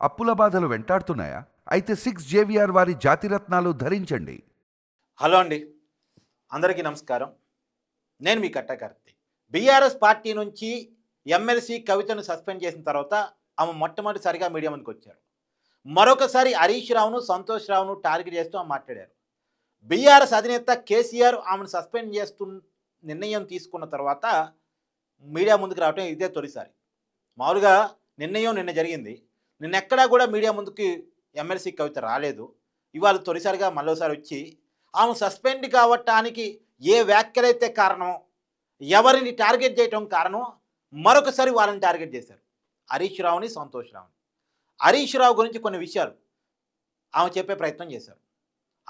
అప్పుల బాధలు వెంటాడుతున్నాయా? అయితే సిక్స్ జేవిఆర్ వారి జాతిరత్నాలు ధరించండి. హలో అండి. అందరికీ నమస్కారం. నేను మీ కట్టకర్తి బీఆర్ఎస్ పార్టీ నుంచి ఎమ్మెల్సీ కవితను సస్పెండ్ చేసిన తర్వాత ఆమె మొట్టమొదటిసారిగా మీడియా ముందుకు వచ్చారు. మరొకసారి హరీష్ రావును సంతోష్ రావును టార్గెట్ చేస్తూ ఆమె మాట్లాడారు. బీఆర్ఎస్ అధినేత కేసీఆర్ ఆమెను సస్పెండ్ చేస్తు నిర్ణయం తీసుకున్న తర్వాత మీడియా ముందుకు రావటం ఇదే తొలిసారి. మామూలుగా నిర్ణయం నిన్న జరిగింది. నిన్నెక్కడా కూడా మీడియా ముందుకి ఎమ్మెల్సీ కవిత రాలేదు. ఇవాళ తొలిసారిగా మరోసారి వచ్చి ఆమె సస్పెండ్ కావటానికి ఏ వ్యాఖ్యలైతే కారణమో ఎవరిని టార్గెట్ చేయటం కారణం మరొకసారి వాళ్ళని టార్గెట్ చేశారు. హరీష్ రావుని సంతోష్ రావుని. హరీష్ రావు గురించి కొన్ని విషయాలు ఆమె చెప్పే ప్రయత్నం చేశారు.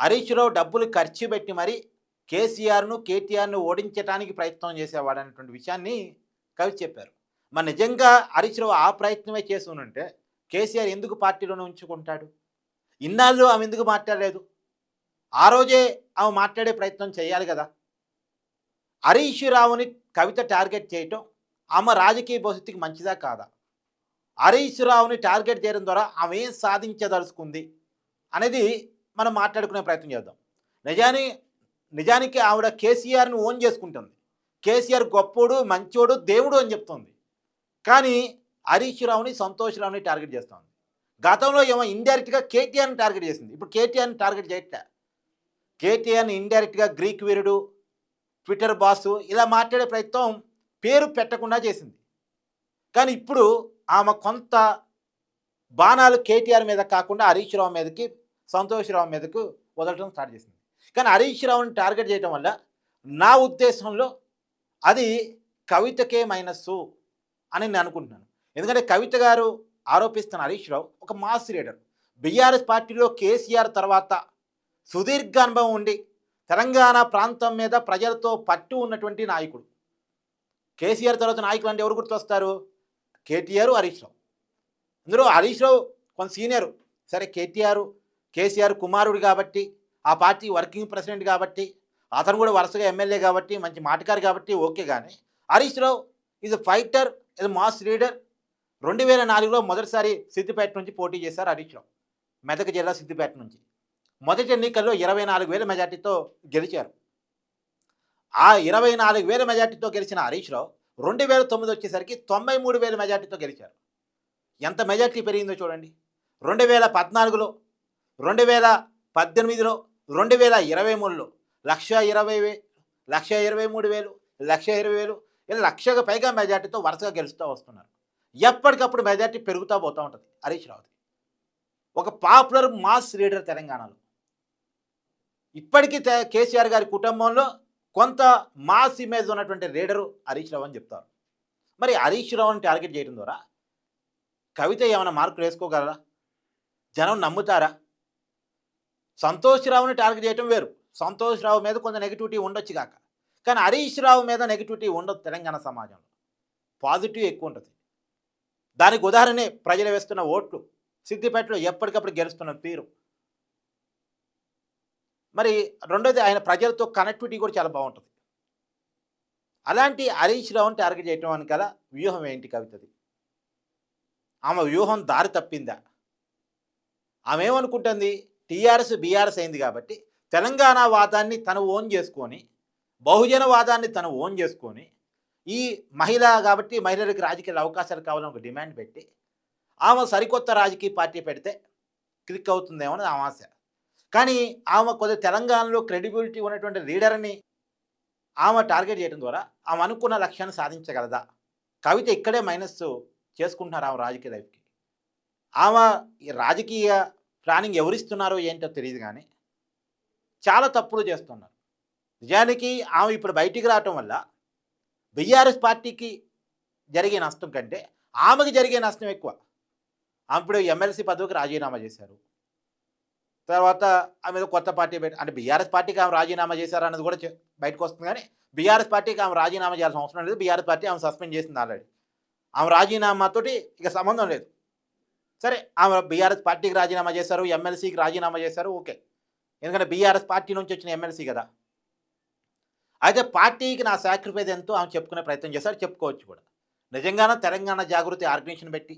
హరీష్ రావు డబ్బులు ఖర్చు పెట్టి మరి కేసీఆర్ను కేటీఆర్ను ఓడించడానికి ప్రయత్నం చేసేవాడు అనేటువంటి విషయాన్ని కవి చెప్పారు. మరి నిజంగా హరీష్ రావు ఆ ప్రయత్నమే చేసి ఉంటే కేసీఆర్ ఎందుకు పార్టీలోనే ఉంచుకుంటాడు? ఇన్నాళ్ళు ఆమె ఎందుకు మాట్లాడలేదు? ఆ రోజే ఆమె మాట్లాడే ప్రయత్నం చేయాలి కదా. హరీష్ రావుని కవిత టార్గెట్ చేయటం ఆమె రాజకీయ భవిష్యత్తుకి మంచిదా కాదా? హరీష్ రావుని టార్గెట్ చేయడం ద్వారా ఆమె ఏం సాధించదలుచుకుంది అనేది మనం మాట్లాడుకునే ప్రయత్నం చేద్దాం. నిజాని నిజానికి ఆవిడ కేసీఆర్ని ఓన్ చేసుకుంటుంది. కేసీఆర్ గొప్పోడు మంచోడు దేవుడు అని చెప్తుంది. కానీ హరీష్ రావుని సంతోష్ రావుని టార్గెట్ చేస్తుంది గతంలో ఏమో ఇండైరెక్ట్గా కేటీఆర్ని టార్గెట్ చేసింది. ఇప్పుడు కేటీఆర్ని టార్గెట్ చేయట్లే. కేటీఆర్ని ఇండైరెక్ట్గా గ్రీక్ వీరుడు ట్విట్టర్ బాసు ఇలా మాట్లాడే ప్రయత్నం పేరు పెట్టకుండా చేసింది. కానీ ఇప్పుడు ఆమె కొంత బాణాలు కేటీఆర్ మీద కాకుండా హరీష్ రావు మీదకి సంతోష్ రావు మీదకు వదలటం స్టార్ట్ చేసింది. కానీ హరీష్ రావుని టార్గెట్ చేయడం వల్ల నా ఉద్దేశంలో అది కవితకే మైనస్సు అని నేను అనుకుంటున్నాను. ఎందుకంటే కవిత గారు ఆరోపిస్తున్న హరీష్ రావు ఒక మాస్ లీడర్ బీఆర్ఎస్ పార్టీలో కేసీఆర్ తర్వాత సుదీర్ఘ అనుభవం ఉండి తెలంగాణ ప్రాంతం మీద ప్రజలతో పట్టు ఉన్నటువంటి నాయకుడు. కేసీఆర్ తర్వాత నాయకులు అంటే ఎవరు గుర్తొస్తారు? కేటీఆర్ హరీష్ రావు ఇందులో హరీష్ రావు కొంత సీనియర్. సరే కేటీఆర్ కేసీఆర్ కుమారుడు కాబట్టి ఆ పార్టీ వర్కింగ్ ప్రెసిడెంట్ కాబట్టి అతను కూడా వరుసగా ఎమ్మెల్యే కాబట్టి మంచి మాటకారు కాబట్టి ఓకే కానీ Harish Rao is fighter is mass leader. రెండు వేల నాలుగులో మొదటిసారి సిద్దిపేట నుంచి పోటీ చేశారు హరీష్ రావు మెదక్ జిల్లా సిద్దిపేట నుంచి. మొదటి ఎన్నికల్లో ఇరవై నాలుగు వేల మెజార్టీతో గెలిచారు. ఆ ఇరవై నాలుగు వేల మెజార్టీతో గెలిచిన హరీష్ రావు రెండు వేల తొమ్మిది వచ్చేసరికి తొంభై మూడు వేల మెజార్టీతో గెలిచారు. ఎంత మెజార్టీ పెరిగిందో చూడండి. రెండు వేల పద్నాలుగులో రెండు వేల పద్దెనిమిదిలో రెండు వేల ఇరవై మూడులో లక్ష ఇరవై వే లక్ష ఇరవై మూడు వేలు లక్ష ఇరవై వేలు ఇలా లక్షకు పైగా మెజార్టీతో వరుసగా గెలుస్తూ వస్తున్నారు. ఎప్పటికప్పుడు మెజార్టీ పెరుగుతూ పోతూ ఉంటుంది. హరీష్ రావుది. ఒక పాపులర్ మాస్ లీడర్ తెలంగాణలో. ఇప్పటికీ కేసీఆర్ గారి కుటుంబంలో కొంత మాస్ ఇమేజ్ ఉన్నటువంటి లీడరు హరీష్ రావు అని చెప్తారు. మరి హరీష్ రావుని టార్గెట్ చేయడం ద్వారా కవిత ఏమైనా మార్కులు వేసుకోగలరా? జనం నమ్ముతారా? సంతోష్ రావుని టార్గెట్ చేయడం వేరు. సంతోష్ రావు మీద కొంత నెగిటివిటీ ఉండొచ్చు కాక. కానీ హరీష్ రావు మీద నెగిటివిటీ ఉండదు తెలంగాణ సమాజంలో. పాజిటివ్ ఎక్కువ ఉంటుంది. దానికి ఉదాహరణే ప్రజలు వేస్తున్న ఓట్లు. సిద్దిపేటలో ఎప్పటికప్పుడు గెలుస్తున్న తీరు. మరి రెండోది ఆయన ప్రజలతో కనెక్టివిటీ కూడా చాలా బాగుంటుంది. అలాంటి హరీష్ రావుని టార్గెట్ చేయటం అని వ్యూహం ఏంటి కవితది? ఆమె వ్యూహం దారి తప్పిందా? ఆమె ఏమనుకుంటుంది? టీఆర్ఎస్ బీఆర్ఎస్ అయింది కాబట్టి తెలంగాణ వాదాన్ని తను ఓన్ చేసుకొని బహుజన వాదాన్ని తను ఓన్ చేసుకొని ఈ మహిళ కాబట్టి మహిళలకు రాజకీయ అవకాశాలు కావాలని ఒక డిమాండ్ పెట్టి ఆమె సరికొత్త రాజకీయ పార్టీ పెడితే క్లిక్ అవుతుందేమో అని ఆమె ఆశ. కానీ ఆమె కొద్ది తెలంగాణలో క్రెడిబిలిటీ ఉన్నటువంటి లీడర్ని ఆమె టార్గెట్ చేయడం ద్వారా ఆమె అనుకున్న లక్ష్యాన్ని సాధించగలదా? కవిత ఇక్కడే మైనస్ చేసుకుంటున్నారు ఆమె రాజకీయ లైఫ్కి. ఆమె ఈ రాజకీయ ప్లానింగ్ ఎవరిస్తున్నారో ఏంటో తెలియదు కానీ చాలా తప్పులు చేస్తున్నారు. నిజానికి ఆమె ఇప్పుడు బయటికి రావటం వల్ల బీఆర్ఎస్ పార్టీకి జరిగే నష్టం కంటే ఆమెకి జరిగే నష్టం ఎక్కువ. ఆమె ఇప్పుడు ఎమ్మెల్సీ పదవికి రాజీనామా చేశారు. తర్వాత ఆమె కొత్త పార్టీ పెట్టి అంటే బీఆర్ఎస్ పార్టీకి ఆమె రాజీనామా చేశారు అన్నది కూడా బయటకు వస్తుంది కానీ బీఆర్ఎస్ పార్టీకి ఆమె రాజీనామా చేయాల్సిన అవసరం లేదు. బీఆర్ఎస్ పార్టీ ఆమె సస్పెండ్ చేసింది ఆల్రెడీ. ఆమె రాజీనామాతోటి ఇక సంబంధం లేదు. సరే ఆమె బీఆర్ఎస్ పార్టీకి రాజీనామా చేశారు ఎమ్మెల్సీకి రాజీనామా చేశారు ఓకే. ఎందుకంటే బీఆర్ఎస్ పార్టీ నుంచి వచ్చిన ఎమ్మెల్సీ కదా. అయితే పార్టీకి నా సాక్రిఫైస్ ఎంతో ఆమె చెప్పుకునే ప్రయత్నం చేశారు చెప్పుకోవచ్చు కూడా. నిజంగానే తెలంగాణ జాగృతి ఆర్గనైజేషన్ పెట్టి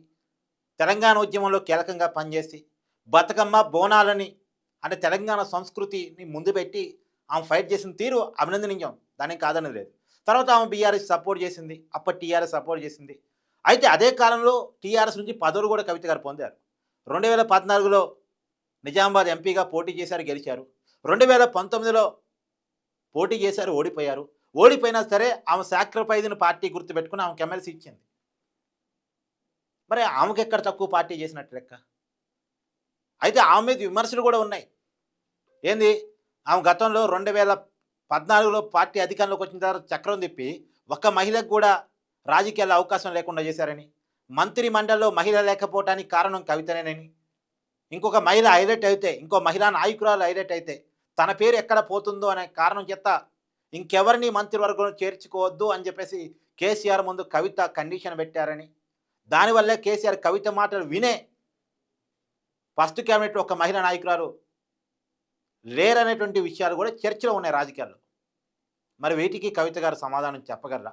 తెలంగాణ ఉద్యమంలో కీలకంగా పనిచేసి బతుకమ్మ బోనాలని అంటే తెలంగాణ సంస్కృతిని ముందు పెట్టి ఆమె ఫైట్ చేసిన తీరు అభినందనించాం దానికి కాదనేది లేదు. తర్వాత ఆమె బీఆర్ఎస్ సపోర్ట్ చేసింది అప్పటి టీఆర్ఎస్ సపోర్ట్ చేసింది. అయితే అదే కాలంలో టీఆర్ఎస్ నుంచి పదవులు కూడా కవిత గారు పొందారు. రెండు వేల పద్నాలుగులో నిజామాబాద్ ఎంపీగా పోటీ చేశారు గెలిచారు. రెండు వేల పంతొమ్మిదిలో పోటీ చేశారు ఓడిపోయారు. ఓడిపోయినా సరే ఆమె సాక్రిఫైజ్ని పార్టీ గుర్తుపెట్టుకుని ఆమెకు ఎమ్మెల్సీ ఇచ్చింది. మరి ఆమెకి ఎక్కడ తక్కువ పార్టీ చేసినట్టు లెక్క? అయితే ఆమె మీద విమర్శలు కూడా ఉన్నాయి. ఏంది? ఆమె గతంలో రెండు వేల పద్నాలుగులో పార్టీ అధికారంలోకి వచ్చిన తర్వాత చక్రం తిప్పి ఒక్క మహిళకు కూడా రాజకీయాల అవకాశం లేకుండా చేశారని మంత్రి మండలిలో మహిళ లేకపోవటానికి కారణం కవితనేనని ఇంకొక మహిళ హైలైట్ అయితే ఇంకో మహిళా నాయకురాలు హైలైట్ అయితే తన పేరు ఎక్కడ పోతుందో అనే కారణం చేత ఇంకెవరిని మంత్రివర్గంలో చేర్చుకోవద్దు అని చెప్పేసి కేసీఆర్ ముందు కవిత కండిషన్ పెట్టారని. దానివల్లే కేసీఆర్ కవిత మాటలు వినే ఫస్ట్ క్యాబినెట్ ఒక మహిళా నాయకురాలు లేరనేటువంటి విషయాలు కూడా చర్చలో ఉన్నాయి రాజకీయాల్లో. మరి వీటికి కవిత గారు సమాధానం చెప్పగలరా?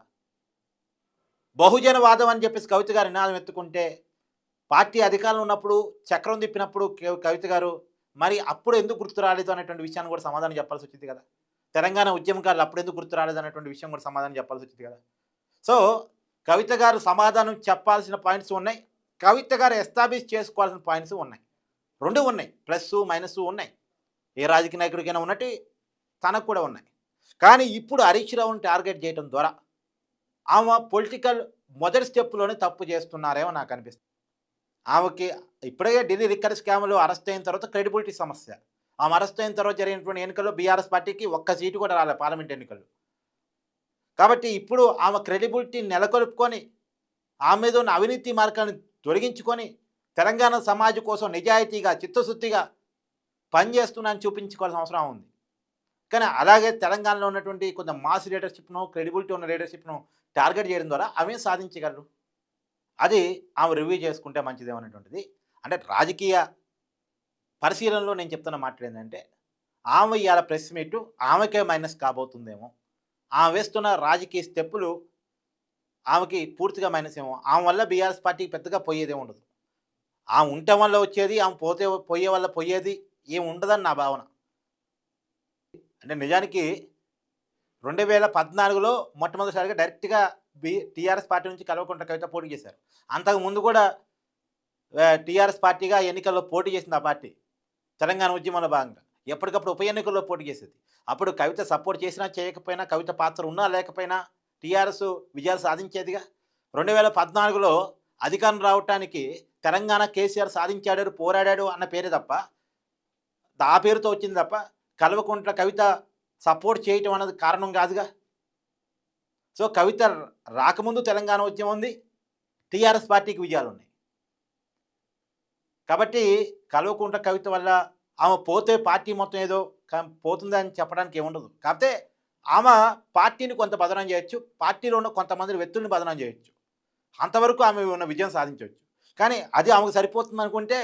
బహుజనవాదం అని చెప్పేసి కవిత గారు నినాదం ఎత్తుకుంటే పార్టీ అధికారంలో ఉన్నప్పుడు చక్రం తిప్పినప్పుడు కవిత గారు మరి అప్పుడు ఎందుకు గుర్తు రాలేదు అనేటువంటి విషయాన్ని కూడా సమాధానం చెప్పాల్సి వచ్చింది కదా. తెలంగాణ ఉద్యమకారులు అప్పుడు ఎందుకు గుర్తు రాలేదు అనేటువంటి విషయం కూడా సమాధానం చెప్పాల్సి వచ్చింది కదా. సో కవిత గారు సమాధానం చెప్పాల్సిన పాయింట్స్ ఉన్నాయి. కవిత గారు ఎస్టాబ్లిష్ చేసుకోవాల్సిన పాయింట్స్ ఉన్నాయి. రెండు ఉన్నాయి. ప్లస్ మైనస్ ఉన్నాయి. ఏ రాజకీయ నాయకుడికైనా ఉన్నట్టు తనకు కూడా ఉన్నాయి. కానీ ఇప్పుడు హరీష్ రావుని టార్గెట్ చేయడం ద్వారా ఆమె పొలిటికల్ మొదటి స్టెప్లోనే తప్పు చేస్తున్నారేమో నాకు అనిపిస్తుంది. ఆమెకి ఇప్పుడే ఢిల్లీ రిక్కర్ స్కామ్లో అరెస్ట్ అయిన తర్వాత క్రెడిబిలిటీ సమస్య. ఆమె అరెస్ట్ అయిన తర్వాత జరిగినటువంటి ఎన్నికల్లో బీఆర్ఎస్ పార్టీకి ఒక్క సీటు కూడా రాలే పార్లమెంట్ ఎన్నికల్లో. కాబట్టి ఇప్పుడు ఆమె క్రెడిబిలిటీ నెలకొల్పుకొని ఆమె మీద ఉన్న అవినీతి మార్గాన్ని తొలగించుకొని తెలంగాణ సమాజం కోసం నిజాయితీగా చిత్తశుద్ధిగా పనిచేస్తున్నాను చూపించుకోవాల్సిన అవసరం ఉంది. కానీ అలాగే తెలంగాణలో ఉన్నటువంటి కొంత మాస్ లీడర్షిప్ను క్రెడిబిలిటీ ఉన్న లీడర్షిప్ను టార్గెట్ చేయడం ద్వారా ఆమె సాధించగలరు? అది ఆమె రివ్యూ చేసుకుంటే మంచిదేమనేటువంటిది. అంటే రాజకీయ పరిశీలనలో నేను చెప్తున్న మాట ఏంటంటే ఆమె ఇవాళ ప్రెస్ మీట్ ఆమెకే మైనస్ కాబోతుందేమో. ఆమె వేస్తున్న రాజకీయ స్టెప్పులు ఆమెకి పూర్తిగా మైనస్ ఏమో. ఆమె వల్ల బీఆర్ఎస్ పార్టీకి పెద్దగా పోయేదే ఉండదు. ఆమె ఉండటం వల్ల వచ్చేది ఆమె పోతే పోయే వల్ల పోయేది ఏమి ఉండదని నా భావన. అంటే నిజానికి రెండు వేల పద్నాలుగులో మొట్టమొదటిసారిగా డైరెక్ట్గా టీఆర్ఎస్ పార్టీ నుంచి కల్వకుంట్ల కవిత పోటీ చేశారు. అంతకు ముందు కూడా టీఆర్ఎస్ పార్టీగా ఎన్నికల్లో పోటీ చేసింది ఆ పార్టీ తెలంగాణ ఉద్యమంలో భాగంగా. ఎప్పటికప్పుడు ఉప ఎన్నికల్లో పోటీ చేసేది. అప్పుడు కవిత సపోర్ట్ చేసినా చేయకపోయినా కవిత పాత్ర ఉన్నా లేకపోయినా టీఆర్ఎస్ విజయాలు సాధించేదిగా. రెండు వేల పద్నాలుగులో అధికారం రావటానికి తెలంగాణ కేసీఆర్ సాధించాడు పోరాడాడు అన్న పేరే తప్ప ఆ పేరుతో వచ్చింది తప్ప కల్వకుంట్ల కవిత సపోర్ట్ చేయటం అన్నది కారణం కాదుగా. సో కవిత రాకముందు తెలంగాణ ఉద్యమం ఉంది టీఆర్ఎస్ పార్టీకి విజయాలు ఉన్నాయి. కాబట్టి కల్వకుంట్ల కవిత వల్ల ఆమె పోతే పార్టీ మొత్తం ఏదో పోతుందని చెప్పడానికి ఏముండదు. కాకపోతే ఆమె పార్టీని కొంత బదనం చేయొచ్చు పార్టీలో ఉన్న కొంతమంది వ్యక్తుల్ని బదనం చేయొచ్చు. అంతవరకు ఆమె ఉన్న విజయం సాధించవచ్చు. కానీ అది ఆమెకు సరిపోతుంది అనుకుంటే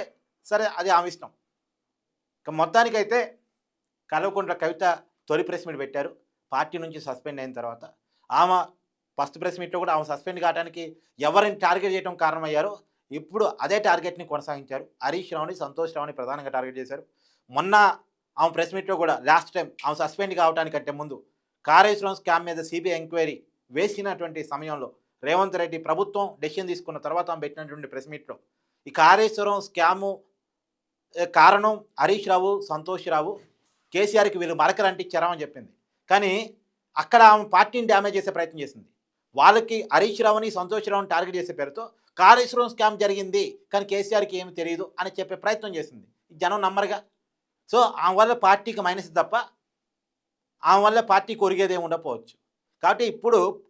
సరే అది ఆమె ఇష్టం. మొత్తానికైతే కల్వకుంట్ల కవిత తొలి ప్రెస్ మీట్ పెట్టారు. పార్టీ నుంచి సస్పెండ్ అయిన తర్వాత ఆమె ఫస్ట్ ప్రెస్ మీట్లో కూడా ఆమె సస్పెండ్ కావడానికి ఎవరిని టార్గెట్ చేయడం కారణమయ్యారో. ఇప్పుడు అదే టార్గెట్ని కొనసాగించారు. హరీష్ రావుని సంతోష్ రావుని ప్రధానంగా టార్గెట్ చేశారు. మొన్న ఆమె ప్రెస్ మీట్లో కూడా లాస్ట్ టైం ఆమె సస్పెండ్ కావడానికంటే ముందు కాళేశ్వరం స్కామ్ మీద సిబిఐ ఎంక్వైరీ వేసినటువంటి సమయంలో రేవంత్ రెడ్డి ప్రభుత్వం డెసిషన్ తీసుకున్న తర్వాత ఆమె పెట్టినటువంటి ప్రెస్ మీట్లో ఈ కాళేశ్వరం స్కాము కారణం హరీష్ రావు సంతోష్ రావు కేసీఆర్కి వీళ్ళు మరకలు అంటించారని చెప్పింది కానీ అక్కడ ఆమె పార్టీని డ్యామేజ్ చేసే ప్రయత్నం చేసింది. వాళ్ళకి హరీష్ రావుని సంతోష్ రావుని టార్గెట్ చేసే పేరుతో కాళేశ్వరం స్కామ్ జరిగింది కానీ కేసీఆర్కి ఏమి తెలియదు అని చెప్పే ప్రయత్నం చేసింది. జనం నమ్మరుగా. సో ఆమె వల్ల పార్టీకి మైనస్ తప్ప ఆమె వల్ల పార్టీ కొరిగేదే ఉండకపోవచ్చు. కాబట్టి ఇప్పుడు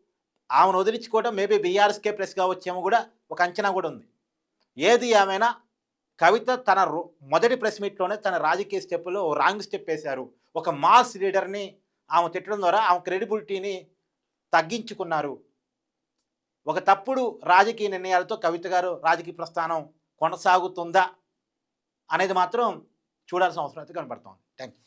ఆమెను వదిలించుకోవడం మేబీ బీఆర్ఎస్కే ప్లస్ కావచ్చేమో కూడా ఒక అంచనా కూడా ఉంది. ఏది ఏమైనా కవిత తన రో- మొదటి ప్రెస్ మీట్లోనే తన రాజకీయ స్టెప్పులో రాంగ్ స్టెప్ వేశారు. ఒక మాస్ లీడర్ని ఆమె తిట్టడం ద్వారా ఆమె క్రెడిబిలిటీని తగ్గించుకున్నారు. ఒక తప్పుడు రాజకీయ నిర్ణయాలతో కవిత గారు రాజకీయ ప్రస్థానం కొనసాగుతుందా అనేది మాత్రం చూడాల్సిన అవసరం అయితే కనపడుతోంది థ్యాంక్ యూ